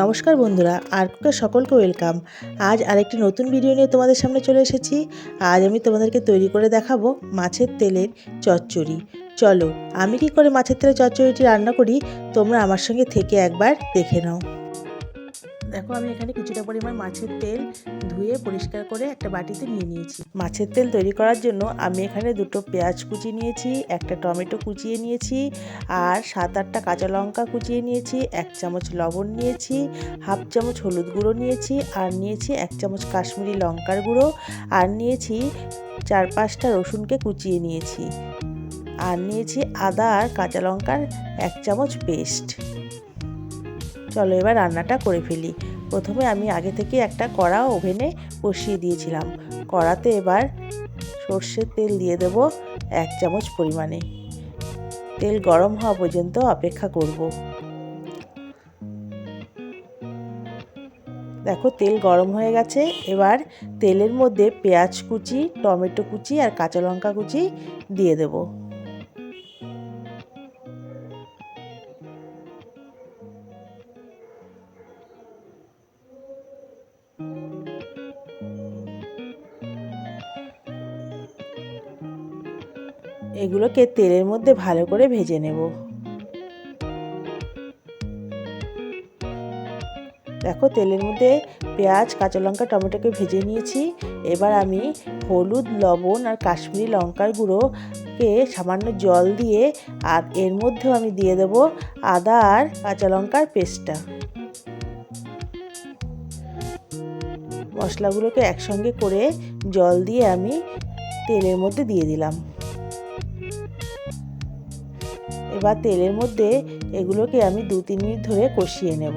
নমস্কার বন্ধুরা, আর সকলকে ওয়েলকাম। আজ আরেকটি নতুন ভিডিও নিয়ে তোমাদের সামনে চলে এসেছি। আজ আমি তোমাদেরকে তৈরি করে দেখাবো মাছের তেলের চচ্চড়ি। চলো, আমি কি করে মাছের তেলের চচ্চড়িটি রান্না করি, তোমরা আমার সঙ্গে থেকে একবার দেখে নাও। দেখো, আমি এখানে কিছুটা পরিমাণ মাছের তেল ধুয়ে পরিষ্কার করে একটা বাটিতে নিয়ে নিয়েছি। মাছের তেল তৈরি করার জন্য আমি এখানে দুটো পেঁয়াজ কুচি নিয়েছি, একটা টমেটো কুচিয়ে নিয়েছি আর সাত আটটা কাঁচা লঙ্কা কুচিয়ে নিয়েছি, এক চামচ লবণ নিয়েছি, হাফ চামচ হলুদ গুঁড়ো নিয়েছি আর নিয়েছি এক চামচ কাশ্মীরি লঙ্কার গুঁড়ো আর নিয়েছি চার পাঁচটা রসুনকে কুচিয়ে নিয়েছি। আর নিয়েছি আদা আর কাঁচা লঙ্কার এক চামচ পেস্ট। চলো এবার রান্নাটা করে ফেলি। প্রথমে আমি আগে থেকে একটা কড়া ওভেনে বসিয়ে দিয়েছিলাম। কড়াতে এবার সর্ষের তেল দিয়ে দেব এক চামচ পরিমাণে। তেল গরম হওয়া পর্যন্ত অপেক্ষা করব। দেখো তেল গরম হয়ে গেছে। এবার তেলের মধ্যে পেঁয়াজ কুচি, টমেটো কুচি আর কাঁচা লঙ্কা কুচি দিয়ে দেবো। এগুলোকে তেলের মধ্যে ভালো করে ভেজে নেব। দেখো তেলের মধ্যে পেঁয়াজ, কাঁচা লঙ্কা, টমেটোকে ভেজে নিয়েছি। এবার আমি হলুদ, লবণ আর কাশ্মীরি লঙ্কার গুঁড়োকে সামান্য জল দিয়ে আর এর মধ্যেও আমি দিয়ে দেব আদা আর কাঁচা লঙ্কার পেস্টটা। মশলাগুলোকে একসঙ্গে করে জল দিয়ে আমি তেলের মধ্যে দিয়ে দিলাম। এবার তেলের মধ্যে এগুলোকে আমি দু তিন মিনিট ধরে কষিয়ে নেব।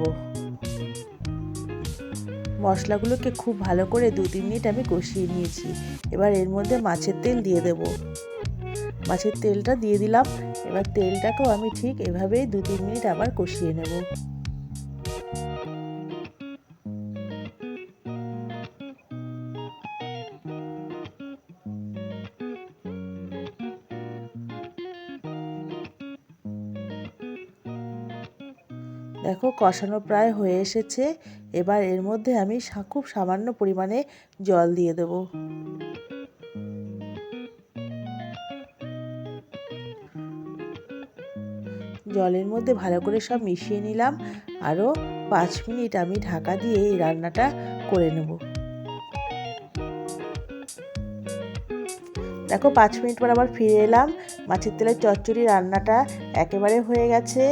মশলাগুলোকে খুব ভালো করে দু তিন মিনিট আমি কষিয়ে নিয়েছি। এবার এর মধ্যে মাছের তেল দিয়ে দেব। মাছের তেলটা দিয়ে দিলাম। এবার তেলটাকেও আমি ঠিক এভাবেই দু তিন মিনিট আবার কষিয়ে নেব। দেখো কষানো প্রায় হয়ে এসেছে। এবার এর মধ্যে আমি খুব সামান্য পরিমাণে জল দিয়ে দেব। জলের মধ্যে ভালো করে সব মিশিয়ে নিলাম। আরও পাঁচ মিনিট আমি ঢাকা দিয়ে এই রান্নাটা করে নেব। দেখো পাঁচ মিনিট পর আবার ফিরে এলাম। মাছের তেলের চচ্চড়ি রান্নাটা একেবারে হয়ে গেছে।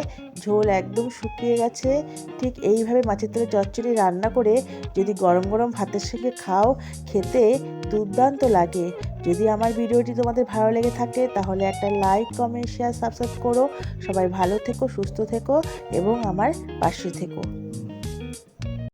ঝোল একদম শুকিয়ে গেছে, ঠিক এইভাবে মাছের তেলে চচ্চড়ি রান্না করে যদি গরম গরম ভাতের সঙ্গে খাও, খেতে দুর্দান্ত লাগে। যদি আমার ভিডিওটি তোমাদের ভালো লেগে থাকে, তাহলে একটা লাইক কমেন্ট শেয়ার সাবস্ক্রাইব করো। সবাই ভালো থেকো, সুস্থ থেকো এবং আমার পাশে থেকো।